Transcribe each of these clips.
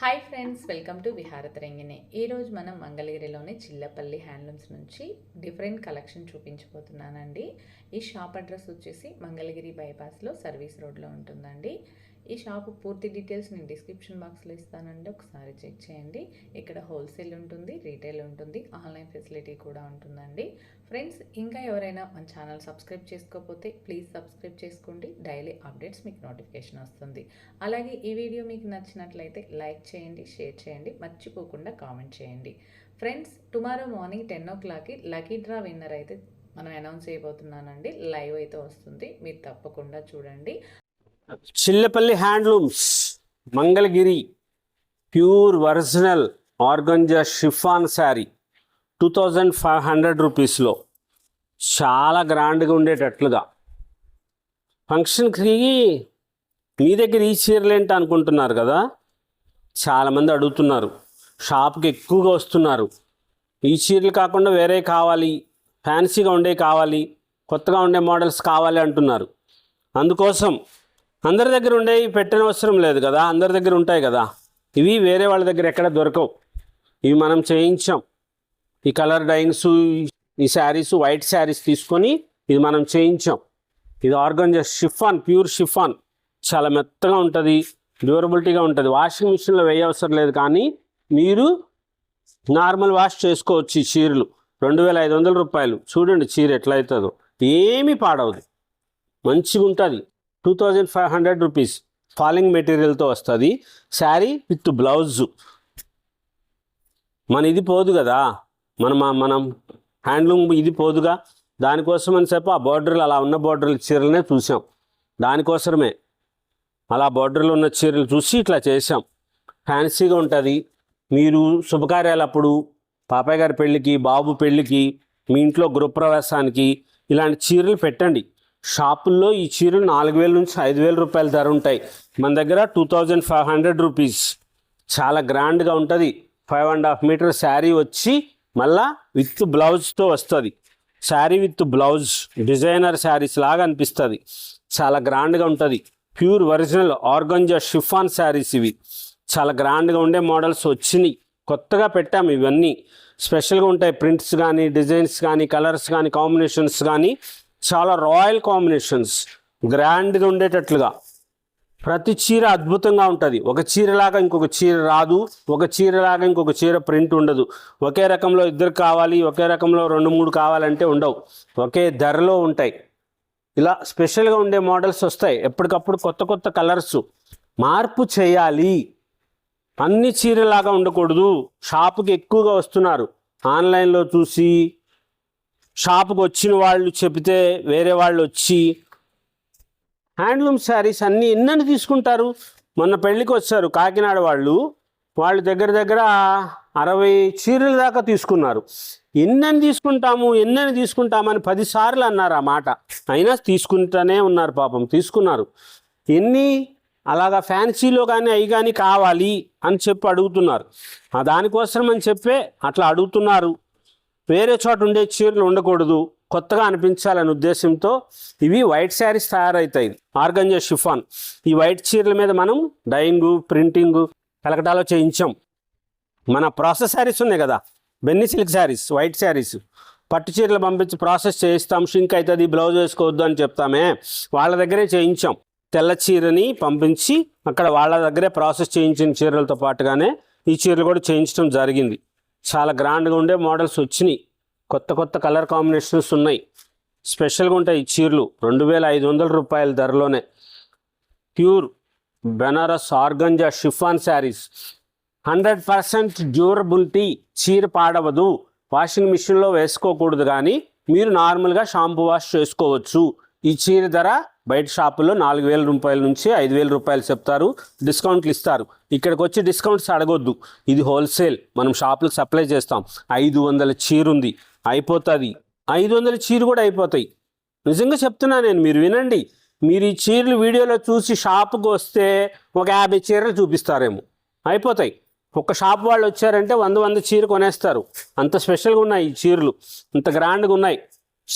Hi friends welcome to Viharatarangini ఈరోజు మనం మంగళగిరిలోని చిల్లపల్లి హ్యాండ్లూమ్స్ నుంచి డిఫరెంట్ కలెక్షన్ చూపించబోతున్నానండి. ఈ షాప్ అడ్రస్ వచ్చేసి మంగళగిరి బైపాస్లో సర్వీస్ రోడ్లో ఉంటుందండి. ఈ షాప్ పూర్తి డీటెయిల్స్ నేను డిస్క్రిప్షన్ బాక్స్లో ఇస్తానండి. ఒకసారి చెక్ చేయండి. ఇక్కడ హోల్సేల్ ఉంటుంది రీటైల్ ఉంటుంది ఆన్లైన్ ఫెసిలిటీ కూడా ఉంటుందండి. ఫ్రెండ్స్ ఇంకా ఎవరైనా మన ఛానల్ సబ్స్క్రైబ్ చేసుకోకపోతే ప్లీజ్ సబ్స్క్రైబ్ చేసుకోండి. డైలీ అప్డేట్స్ మీకు నోటిఫికేషన్ వస్తుంది. అలాగే ఈ వీడియో మీకు నచ్చినట్లయితే లైక్ చేయండి షేర్ చేయండి మర్చిపోకుండా కామెంట్ చేయండి. ఫ్రెండ్స్ టుమారో మార్నింగ్ టెన్ ఓ క్లాక్కి లకీ డ్రా విన్నర్ అయితే మనం అనౌన్స్ చేయబోతున్నానండి. లైవ్ అయితే వస్తుంది. మీరు తప్పకుండా చూడండి. Chillapalli handlooms Mangalagiri pure original organza chiffon sari two thousand five hundred రూపీస్లో. చాలా గ్రాండ్గా ఉండేటట్లుగా. ఫంక్షన్కి మీ దగ్గర ఈ చీరలు అనుకుంటున్నారు కదా? చాలామంది అడుగుతున్నారు. షాప్కి ఎక్కువగా వస్తున్నారు. ఈ చీరలు కాకుండా వేరే కావాలి ఫ్యాన్సీగా ఉండే కావాలి కొత్తగా ఉండే మోడల్స్ కావాలి అంటున్నారు. అందుకోసం అందరి దగ్గర ఉండేవి పెట్టనవసరం లేదు కదా అందరి దగ్గర ఉంటాయి కదా. ఇవి వేరే వాళ్ళ దగ్గర ఎక్కడ దొరకవు. ఇవి మనం చేయించాం. ఈ కలర్ డైయింగ్స్ ఈ శారీస్ వైట్ శారీస్ తీసుకొని ఇది మనం చేయించాం. ఇది ఆర్గంజా షిఫాన్ ప్యూర్ షిఫాన్. చాలా మెత్తగా ఉంటుంది డ్యూరబిలిటీగా ఉంటుంది. వాషింగ్ మిషన్లో వేయవసరం లేదు కానీ మీరు నార్మల్ వాష్ చేసుకోవచ్చు ఈ చీరలు. రెండు వేల ఐదు వందల రూపాయలు. చూడండి చీర ఎట్లా అవుతుందో ఏమీ పాడవదు. మంచిగా ఉంటుంది two thousand five hundred rupees falling మెటీరియల్తో వస్తుంది. Sari with blouse. మన ఇది పోదు కదా. మనం మనం హ్యాండ్లూమ్ ఇది పోదుగా. దానికోసం అని చెప్పి ఆ బార్డర్లు అలా ఉన్న బార్డర్ల చీరలనే చూసాం. దానికోసమే. అలా బార్డర్లు ఉన్న చీరలు చూసి ఇట్లా చేసాం. ఫ్యాన్సీగా ఉంటుంది. మీరు శుభకార్యాలప్పుడు పాపయ్య గారి పెళ్ళికి బాబు పెళ్ళికి మీ ఇంట్లో గృహప్రవేశానికి ఇలాంటి చీరలు పెట్టండి. షాపుల్లో ఈ చీరలు నాలుగు వేల నుంచి ఐదు వేల రూపాయల ధర ఉంటాయి. మన దగ్గర two thousand five hundred rupees. చాలా గ్రాండ్గా ఉంటుంది. Five and half metre sari వచ్చి మళ్ళా విత్ బ్లౌజ్తో వస్తుంది. Sari with blouse designer saris లాగా అనిపిస్తుంది. చాలా గ్రాండ్గా ఉంటుంది. Pure original organza chiffon saris ఇవి. చాలా గ్రాండ్గా ఉండే మోడల్స్ వచ్చినాయి. కొత్తగా పెట్టాము ఇవన్నీ. స్పెషల్గా ఉంటాయి ప్రింట్స్ కానీ డిజైన్స్ కానీ కలర్స్ కానీ కాంబినేషన్స్ కానీ చాలా రాయల్ కాంబినేషన్స్ గ్రాండ్గా ఉండేటట్లుగా. ప్రతి చీర అద్భుతంగా ఉంటుంది. ఒక చీరలాగా ఇంకొక చీర రాదు ఒక చీరలాగా ఇంకొక చీర ప్రింట్ ఉండదు. ఒకే రకంలో ఇద్దరు కావాలి ఒకే రకంలో రెండు మూడు కావాలంటే ఉండవు. ఒకే ధరలో ఉంటాయి. ఇలా స్పెషల్గా ఉండే మోడల్స్ వస్తాయి. ఎప్పటికప్పుడు కొత్త కొత్త కలర్స్. మార్పు చేయాలి. అన్ని చీరలాగా ఉండకూడదు. షాపుకి ఎక్కువగా వస్తున్నారు. ఆన్లైన్లో చూసి షాప్కి వచ్చిన వాళ్ళు చెబితే వేరే వాళ్ళు వచ్చి హ్యాండ్లూమ్ శారీస్ అన్నీ ఎన్నని తీసుకుంటారు? మొన్న పెళ్ళికి వచ్చారు కాకినాడ వాళ్ళు. వాళ్ళు దగ్గర దగ్గర అరవై చీరల దాకా తీసుకున్నారు. ఎన్నని తీసుకుంటాము ఎన్నని తీసుకుంటామని పదిసార్లు అన్నారు ఆ మాట. అయినా తీసుకుంటూనే ఉన్నారు పాపం తీసుకున్నారు. ఎన్ని? అలాగా ఫ్యాన్సీలో కానీ అవి కానీ కావాలి అని చెప్పి అడుగుతున్నారు. ఆ దానికోసం అని చెప్పే అట్లా అడుగుతున్నారు. వేరే చోట ఉండే చీరలు ఉండకూడదు కొత్తగా అనిపించాలనే ఉద్దేశంతో ఇవి వైట్ శారీస్ తయారవుతాయి ఆర్గంజా షిఫాన్. ఈ వైట్ చీరల మీద మనం డైయింగ్ ప్రింటింగ్ కలకటాలో చేయించాం. మన ప్రాసెస్ శారీస్ ఉన్నాయి కదా. బెన్ని సిల్క్ శారీస్ వైట్ శారీస్. పట్టు చీరలు పంపించి ప్రాసెస్ చేయిస్తాం. షింక్ అవుతుంది బ్లౌజ్ వేసుకోవద్దు అని చెప్తామే. వాళ్ళ దగ్గరే చేయించాం. తెల్ల చీరని పంపించి అక్కడ వాళ్ళ దగ్గరే ప్రాసెస్ చేయించిన చీరలతో పాటుగానే ఈ చీరలు కూడా చేయించడం జరిగింది. చాలా గ్రాండ్గా ఉండే మోడల్స్ వచ్చినాయి. కొత్త కొత్త కలర్ కాంబినేషన్స్ ఉన్నాయి. స్పెషల్గా ఉంటాయి ఈ చీరలు. రెండు వేల ఐదు వందల రూపాయల ధరలోనే. Pure Benaras organza chiffon saris. Hundred percent durability చీర పాడవదు. వాషింగ్ మిషన్లో వేసుకోకూడదు కానీ మీరు నార్మల్గా షాంపూ వాష్ చేసుకోవచ్చు. ఈ చీర ధర బయట షాపుల్లో నాలుగు వేల రూపాయల నుంచి ఐదు వేల రూపాయలు చెప్తారు. డిస్కౌంట్లు ఇస్తారు. ఇక్కడికి వచ్చి డిస్కౌంట్స్ అడగొద్దు. ఇది హోల్సేల్ మనం షాపులకు సప్లై చేస్తాం. ఐదు వందల చీర ఉంది అయిపోతుంది. ఐదు వందల చీర కూడా అయిపోతాయి. నిజంగా చెప్తున్నా నేను మీరు వినండి. మీరు ఈ చీరలు వీడియోలో చూసి షాపుకి వస్తే ఒక యాభై చీరలు చూపిస్తారేమో. అయిపోతాయి. ఒక షాప్ వాళ్ళు వచ్చారంటే వంద వంద చీర కొనేస్తారు. అంత స్పెషల్గా ఉన్నాయి ఈ చీరలు. అంత గ్రాండ్గా ఉన్నాయి.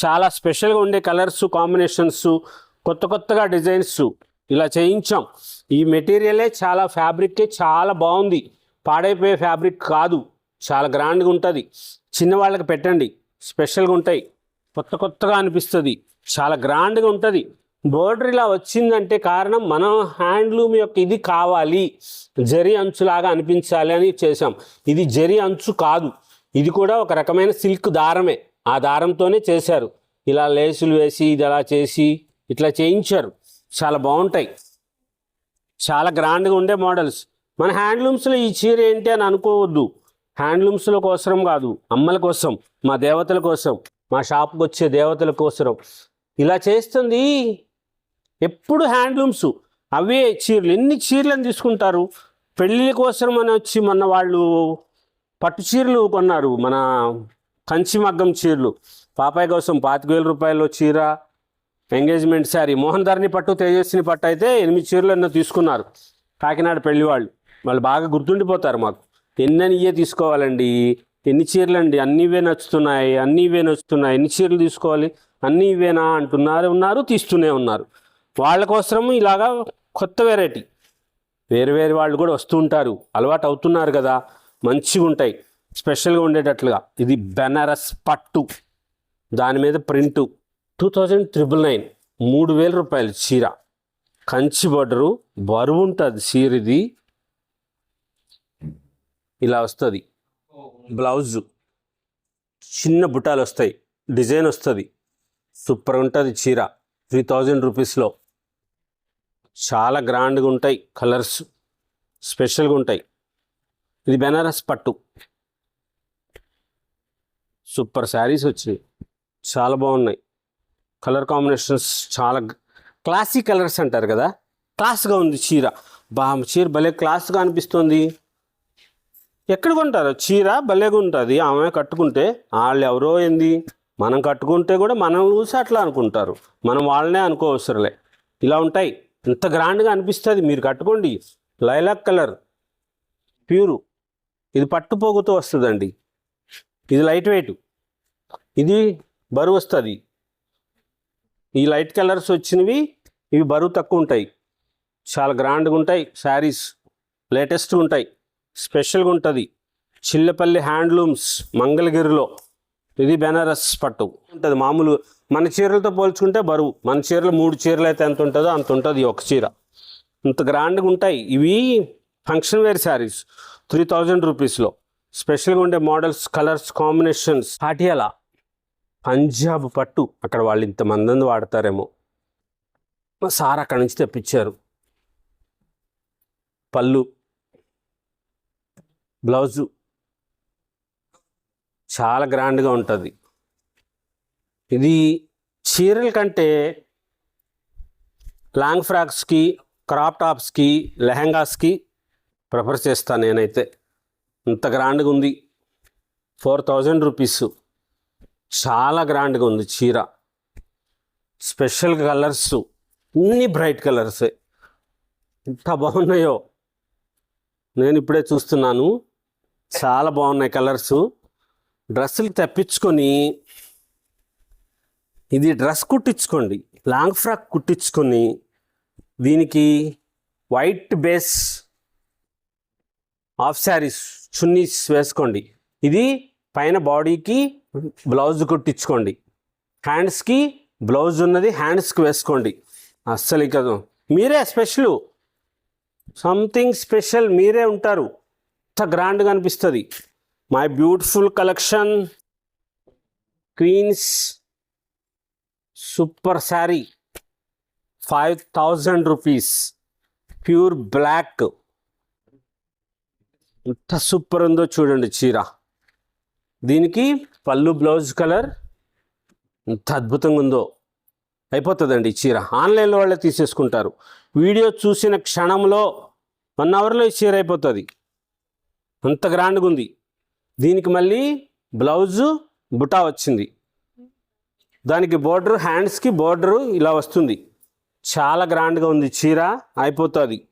చాలా స్పెషల్గా ఉండే కలర్స్ కాంబినేషన్స్ కొత్త కొత్తగా డిజైన్స్ ఇలా చేయించాం. ఈ మెటీరియలే చాలా ఫ్యాబ్రిక్కే చాలా బాగుంది. పాడైపోయే ఫ్యాబ్రిక్ కాదు. చాలా గ్రాండ్గా ఉంటుంది. చిన్నవాళ్ళకి పెట్టండి. స్పెషల్గా ఉంటాయి. కొత్త కొత్తగా అనిపిస్తుంది. చాలా గ్రాండ్గా ఉంటుంది. బోర్డర్ ఇలా వచ్చిందంటే కారణం మనం హ్యాండ్లూమ్ యొక్క ఇది కావాలి. జరి అంచులాగా అనిపించాలి అని చేసాం ఇది జరి అంచు కాదు. ఇది కూడా ఒక రకమైన సిల్క్ దారమే. ఆ దారంతోనే చేశారు. ఇలా లేసులు వేసి ఇది అలా చేసి ఇట్లా చేయించారు. చాలా బాగుంటాయి. చాలా గ్రాండ్గా ఉండే మోడల్స్. మన హ్యాండ్లూమ్స్లో ఈ చీర ఏంటి అని అనుకోవద్దు. హ్యాండ్లూమ్స్ల కోసం కాదు అమ్మల కోసం మా దేవతల కోసం మా షాప్కి వచ్చే దేవతల కోసం ఇలా చేస్తుంది ఎప్పుడు హ్యాండ్లూమ్స్. అవే చీరలు. ఎన్ని చీరలను తీసుకుంటారు? పెళ్ళిళ్ళ కోసం అని వచ్చి మొన్న వాళ్ళు పట్టు చీరలు కొన్నారు మన కంచి మగ్గం చీరలు. పాపాయి కోసం పాతిక వేల రూపాయలు చీర ఎంగేజ్మెంట్ శారీ. మోహన్ ధరణి పట్టు తేజస్విని పట్టు అయితే ఎనిమిది చీరలు ఎన్నో తీసుకున్నారు. కాకినాడ పెళ్ళి వాళ్ళు. వాళ్ళు బాగా గుర్తుండిపోతారు మాకు. ఎన్నని ఇయే తీసుకోవాలండి? ఎన్ని చీరలు అండి అన్నీ ఇవే నచ్చుతున్నాయి. అన్నీ ఇవే నచ్చుతున్నాయి. ఎన్ని చీరలు తీసుకోవాలి? అన్నీ ఇవేనా అంటున్నారు ఉన్నారు తీస్తూనే ఉన్నారు. వాళ్ళ కోసం ఇలాగా కొత్త వెరైటీ వేరు వేరు వాళ్ళు కూడా వస్తూ ఉంటారు. అలవాటు అవుతున్నారు కదా. మంచిగా ఉంటాయి. స్పెషల్గా ఉండేటట్లుగా. ఇది బెనారస్ పట్టు. దాని మీద print. Two thousand triple nine మూడు వేల రూపాయలు చీర. కంచి బొడరు బరువు ఉంటుంది చీర ఇది ఇలా వస్తుంది. బ్లౌజు చిన్న బుటాలు వస్తాయి డిజైన్ వస్తుంది. సూపర్ ఉంటుంది చీర. త్రీ థౌజండ్ రూపీస్లో. చాలా గ్రాండ్గా ఉంటాయి కలర్స్. స్పెషల్గా ఉంటాయి ఇది బెనారస్ పట్టు. సూపర్ శారీస్ వచ్చినాయి. చాలా బాగున్నాయి కలర్ కాంబినేషన్స్ చాలా క్లాసీ కలర్స్ అంటారు కదా? క్లాస్గా ఉంది చీర. బా చీర భలే క్లాస్గా అనిపిస్తుంది. ఎక్కడ కొంటారు? చీర భలేగా ఉంటుంది. ఆమె కట్టుకుంటే వాళ్ళు ఎవరో ఏంది? మనం కట్టుకుంటే కూడా మనం చూసి అట్లా అనుకుంటారు. మనం వాళ్ళనే అనుకోవసరలే. ఇలా ఉంటాయి. ఎంత గ్రాండ్గా అనిపిస్తుంది. మీరు కట్టుకోండి. Lilac colour. ప్యూరు. ఇది పట్టుపోగుతూ వస్తుందండి. ఇది లైట్ వెయిట్. ఇది బరువు వస్తుంది. ఈ లైట్ కలర్స్ వచ్చినవి ఇవి బరువు తక్కువ ఉంటాయి. చాలా గ్రాండ్గా ఉంటాయి. శారీస్ లేటెస్ట్గా ఉంటాయి. స్పెషల్గా ఉంటుంది. చిల్లపల్లి హ్యాండ్లూమ్స్ మంగళగిరిలో. ఇది బెనారస్ పట్టు. ఉంటుంది మామూలు మన చీరలతో పోల్చుకుంటే బరువు. మన చీరలు మూడు చీరలు అయితే ఎంత ఉంటుందో అంత ఉంటుంది ఒక చీర. ఇంత గ్రాండ్గా ఉంటాయి. ఇవి function wear saris three thousand రూపీస్లో స్పెషల్గా ఉండే models colours combinations Patiala. Punjab పట్టు అక్కడ వాళ్ళు ఇంతమంది వాడతారేమో. మా సార్ అక్కడ నుంచి తెప్పించారు. పళ్ళు బ్లౌజు. చాలా గ్రాండ్గా ఉంటుంది. ఇది చీరల కంటే లాంగ్ ఫ్రాక్స్కి క్రాప్ టాప్స్కి లెహంగాస్కి ప్రిఫర్ చేస్తాను నేనైతే. ఇంత గ్రాండ్గా ఉంది. Four thousand rupees. చాలా గ్రాండ్గా ఉంది చీర. స్పెషల్ కలర్స్ అన్ని బ్రైట్ కలర్సే. ఎంత బాగున్నాయో. నేను ఇప్పుడే చూస్తున్నాను. చాలా బాగున్నాయి కలర్స్. డ్రెస్సులు తెప్పించుకొని ఇది డ్రెస్ కుట్టించుకోండి. లాంగ్ ఫ్రాక్ కుట్టించుకొని దీనికి white base half saris chunnis వేసుకోండి. ఇది పైన బాడీకి బ్లౌజ్ కుట్టించుకోండి. హ్యాండ్స్కి బ్లౌజ్ ఉన్నది హ్యాండ్స్కి వేసుకోండి. అస్సలు ఇక మీరే స్పెషల్. సంథింగ్ స్పెషల్ మీరే ఉంటారు. ఇంత గ్రాండ్గా అనిపిస్తుంది. My beautiful collection queens super sari five thousand rupees pure black ఎంత సూపర్ ఉందో చూడండి చీర. దీనికి పళ్ళు బ్లౌజ్ కలర్ ఎంత అద్భుతంగా ఉందో అయిపోతుందండి ఈ చీర. ఆన్లైన్లో వాళ్ళే తీసేసుకుంటారు. వీడియో చూసిన క్షణంలో వన్ అవర్లో ఈ చీర అయిపోతుంది. అంత గ్రాండ్గా ఉంది. దీనికి మళ్ళీ బ్లౌజు బుటా వచ్చింది. దానికి బోర్డర్ హ్యాండ్స్కి బోర్డరు ఇలా వస్తుంది. చాలా గ్రాండ్గా ఉంది చీర అయిపోతుంది.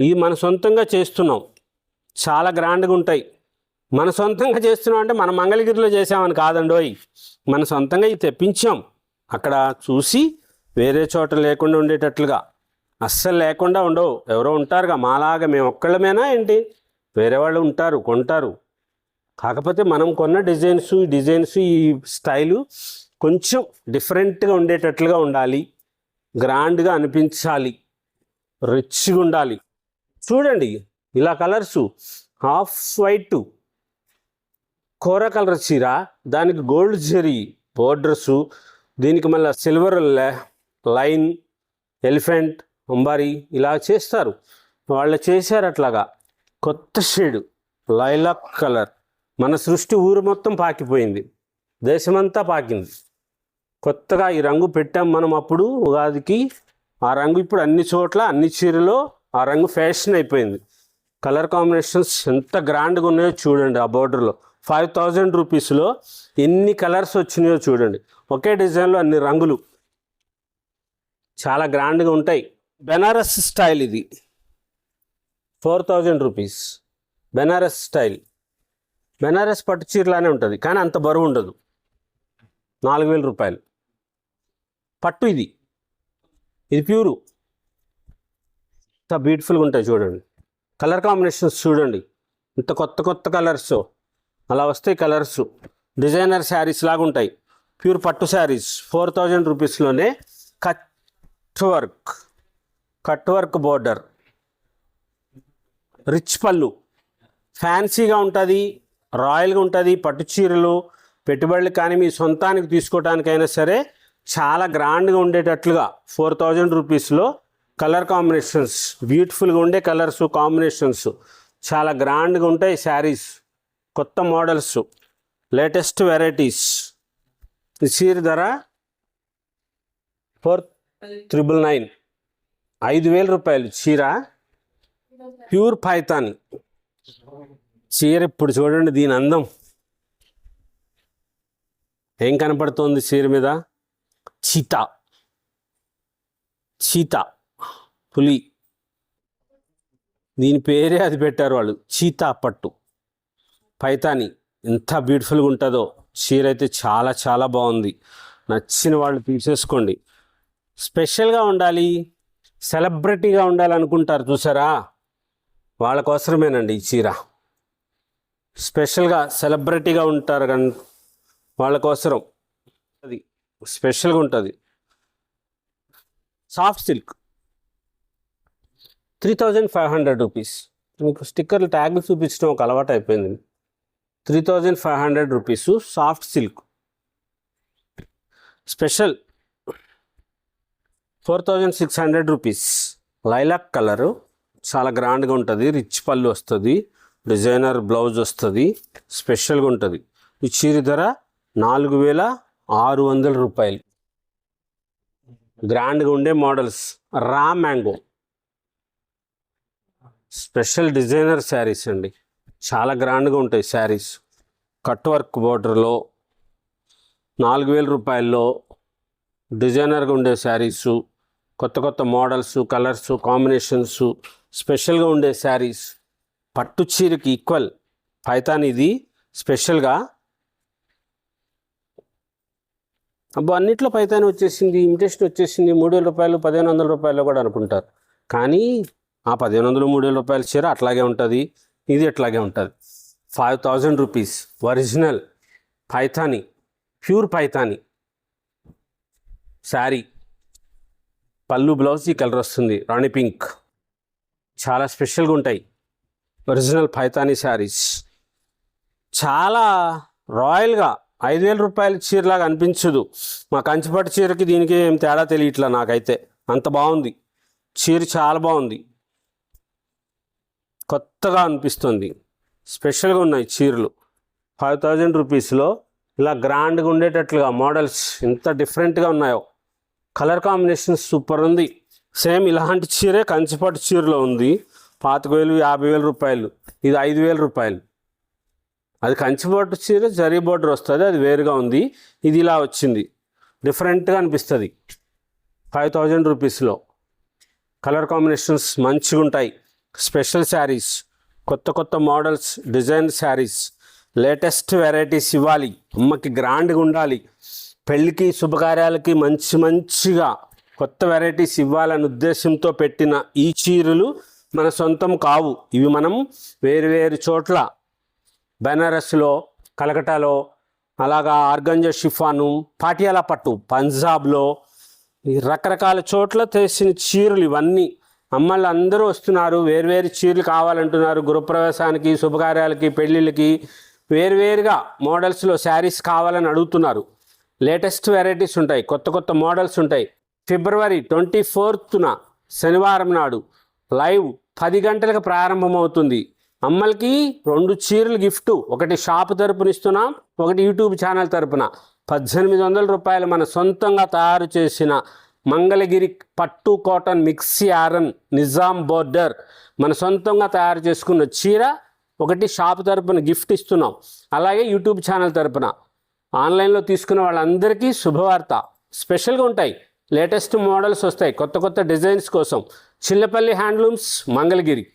ఇది మన సొంతంగా చేస్తున్నాం. చాలా గ్రాండ్గా ఉంటాయి. మన సొంతంగా చేస్తున్నాం అంటే మన మంగళగిరిలో చేసామని కాదండోయ్ మన సొంతంగా ఇది తెప్పించాం. అక్కడ చూసి వేరే చోట లేకుండా ఉండేటట్లుగా. అస్సలు లేకుండా ఉండవు. ఎవరో ఉంటారుగా. మాలాగా మేము ఒక్కళ్ళమేనా ఏంటి? వేరే వాళ్ళు ఉంటారు కొంటారు. కాకపోతే మనం కొన్న డిజైన్స్ ఈ డిజైన్స్ ఈ స్టైలు కొంచెం డిఫరెంట్గా ఉండేటట్లుగా ఉండాలి. గ్రాండ్గా అనిపించాలి. రిచ్గా ఉండాలి. చూడండి ఇలా కలర్సు హాఫ్ వైట్ కూర కలర్ చీర దానికి గోల్డ్ జరీ బోర్డర్సు దీనికి మళ్ళీ సిల్వర్ లైన్ ఎలిఫెంట్ అంబారీ ఇలా చేస్తారు. వాళ్ళు చేశారు అట్లాగా. కొత్త షేడు లైలాక్ కలర్. మన సృష్టి ఊరు మొత్తం పాకిపోయింది. దేశమంతా పాకింది. కొత్తగా ఈ రంగు పెట్టాం మనం అప్పుడు ఉగాదికి. ఆ రంగు ఇప్పుడు అన్ని చోట్ల అన్ని చీరలో ఆ రంగు ఫ్యాషన్ అయిపోయింది. కలర్ కాంబినేషన్స్ ఎంత గ్రాండ్గా ఉన్నాయో చూడండి ఆ బోర్డర్లో. ఫైవ్ థౌజండ్ రూపీస్లో ఎన్ని కలర్స్ వచ్చినాయో చూడండి. ఒకే డిజైన్లో అన్ని రంగులు. చాలా గ్రాండ్గా ఉంటాయి. బెనారస్ స్టైల్ ఇది. Four thousand rupees Benaras style Benaras పట్టు చీరలానే ఉంటుంది కానీ అంత బరువు ఉండదు. నాలుగు వేల రూపాయలు. పట్టు ఇది. ఇది ప్యూరు. ఇంత బ్యూటిఫుల్గా ఉంటాయి చూడండి. కలర్ కాంబినేషన్స్ చూడండి. ఇంత కొత్త కొత్త కలర్స్ అలా వస్తాయి కలర్స్. డిజైనర్ శారీస్ లాగా ఉంటాయి ప్యూర్ పట్టు saris. Four thousand రూపీస్లోనే cut work. Cut work border. Rich పళ్ళు. ఫ్యాన్సీగా ఉంటుంది రాయల్గా ఉంటుంది పట్టు చీరలు పెట్టుబడులు కానీ మీ సొంతానికి తీసుకోవడానికైనా సరే చాలా గ్రాండ్గా ఉండేటట్లుగా ఫోర్ థౌజండ్ రూపీస్లో కలర్ కాంబినేషన్స్. బ్యూటిఫుల్గా ఉండే కలర్స్ కాంబినేషన్స్. చాలా గ్రాండ్గా ఉంటాయి శారీస్. కొత్త మోడల్స్ లేటెస్ట్ వెరైటీస్. చీర ధర ఫోర్ త్రిబుల్ నైన్. ఐదు వేల రూపాయలు చీర. ప్యూర్ పైతాని. చీర ఇప్పుడు చూడండి దీని అందం. ఏం కనపడుతోంది చీర మీద? చీత. చీత. పులి. దీని పేరే అది పెట్టారు వాళ్ళు. చీతా పట్టు. పైతాని ఎంత బ్యూటిఫుల్గా ఉంటుందో. చీర అయితే చాలా చాలా బాగుంది. నచ్చిన వాళ్ళు తీసేసుకోండి. స్పెషల్గా ఉండాలి. సెలబ్రిటీగా ఉండాలనుకుంటారు చూసారా? వాళ్ళ కోసమేనండి ఈ చీర. స్పెషల్గా సెలబ్రిటీగా ఉంటారు కానీ వాళ్ళ కోసరం. అది స్పెషల్గా ఉంటుంది. Soft silk three thousand five hundred rupees మీకు స్టిక్కర్లు ట్యాగ్లు చూపించడం ఒక అలవాటు అయిపోయింది. Three thousand five hundred rupees soft silk. Special four thousand six hundred rupees. Lilac colour. చాలా గ్రాండ్గా ఉంటుంది. రిచ్ పళ్ళు వస్తుంది. డిజైనర్ బ్లౌజ్ వస్తుంది. స్పెషల్గా ఉంటుంది. ఈ చీర ధర నాలుగు వేల ఆరు వందల రూపాయలు. గ్రాండ్గా ఉండే models. Raw mango. Special designer saris అండి. చాలా గ్రాండ్గా ఉంటాయి శారీస్. కట్ వర్క్ బోర్డర్లో నాలుగు వేల రూపాయల్లో డిజైనర్గా ఉండే శారీసు కొత్త కొత్త మోడల్స్ కలర్స్ కాంబినేషన్స్ స్పెషల్గా ఉండే శారీస్. పట్టు చీరకి ఈక్వల్. పైతాన్ ఇది స్పెషల్గా. అబ్బో అన్నిట్లో పైతాన్ వచ్చేసింది ఇమిటేషన్ వచ్చేసింది మూడు వేల రూపాయలు పదిహేను వందల రూపాయలు కూడా అనుకుంటారు. కానీ ఆ పదిహేను వందలు మూడు వేల రూపాయల చీర అట్లాగే ఉంటుంది. ఇది ఎట్లాగే ఉంటుంది. Five thousand rupees original Paithani pure Paithani sari పళ్ళు బ్లౌజ్ ఈ కలర్ వస్తుంది. రాణి పింక్ చాలా స్పెషల్గా ఉంటాయి. ఒరిజినల్ పైతానీ శారీస్ చాలా రాయల్గా ఐదు వేల రూపాయల చీరలాగా అనిపించదు. మా కంచిపట్టు చీరకి దీనికి ఏం తేడా తెలియట్లా నాకైతే. అంత బాగుంది. చీర చాలా బాగుంది. కొత్తగా అనిపిస్తుంది. స్పెషల్గా ఉన్నాయి చీరలు. ఫైవ్ థౌజండ్ రూపీస్లో ఇలా గ్రాండ్గా ఉండేటట్లుగా మోడల్స్ ఎంత డిఫరెంట్గా ఉన్నాయో. కలర్ కాంబినేషన్ సూపర్ ఉంది. సేమ్ ఇలాంటి చీరే కంచిపట్టు చీరలో ఉంది. పాతిక వేలు యాభై వేల రూపాయలు. ఇది ఐదు వేల రూపాయలు. అది కంచిపట్టు చీర జరీ బోర్డర్ వస్తుంది అది వేరుగా ఉంది. ఇది ఇలా వచ్చింది. డిఫరెంట్గా అనిపిస్తుంది. ఫైవ్ థౌజండ్ రూపీస్లో. కలర్ కాంబినేషన్స్ మంచిగా ఉంటాయి స్పెషల్ శారీస్ కొత్త కొత్త models design saris latest varieties ఇవ్వాలి. అమ్మకి గ్రాండ్గా ఉండాలి. పెళ్ళికి శుభకార్యాలకి మంచి మంచిగా కొత్త వెరైటీస్ ఇవ్వాలనే ఉద్దేశంతో పెట్టిన ఈ చీరలు మన సొంతం కావు. ఇవి మనం వేరు వేరు చోట్ల బెనారస్లో కలకటాలో అలాగా ఆర్గంజా షిఫాను పాటియాలా పట్టు పంజాబ్లో ఈ రకరకాల చోట్ల చేసిన చీరలు ఇవన్నీ అమ్మలు అందరూ వస్తున్నారు వేర్వేరు చీరలు కావాలంటున్నారు గృహప్రవేశానికి శుభకార్యాలకి పెళ్ళిళ్ళకి వేరువేరుగా మోడల్స్లో శారీస్ కావాలని అడుగుతున్నారు. లేటెస్ట్ వెరైటీస్ ఉంటాయి కొత్త కొత్త మోడల్స్ ఉంటాయి. ఫిబ్రవరి ట్వంటీ ఫోర్త్న శనివారం నాడు లైవ్ పది గంటలకు ప్రారంభమవుతుంది. అమ్మలకి రెండు చీరలు గిఫ్ట్ ఒకటి షాప్ తరపున ఇస్తున్నాం ఒకటి యూట్యూబ్ ఛానల్ తరపున. పద్దెనిమిది వందల రూపాయలు మన సొంతంగా తయారు చేసిన మంగళగిరి పట్టు కాటన్ మిక్సీ ఆరన్ నిజాం బోర్డర్ మన సొంతంగా తయారు చేసుకున్న చీర ఒకటి షాప్ తరపున గిఫ్ట్ ఇస్తున్నాం. అలాగే యూట్యూబ్ ఛానల్ తరపున. ఆన్లైన్లో తీసుకున్న వాళ్ళందరికీ శుభవార్త. స్పెషల్గా ఉంటాయి. లేటెస్ట్ మోడల్స్ వస్తాయి. కొత్త కొత్త డిజైన్స్ కోసం. చిల్లపల్లి హ్యాండ్లూమ్స్ మంగళగిరి.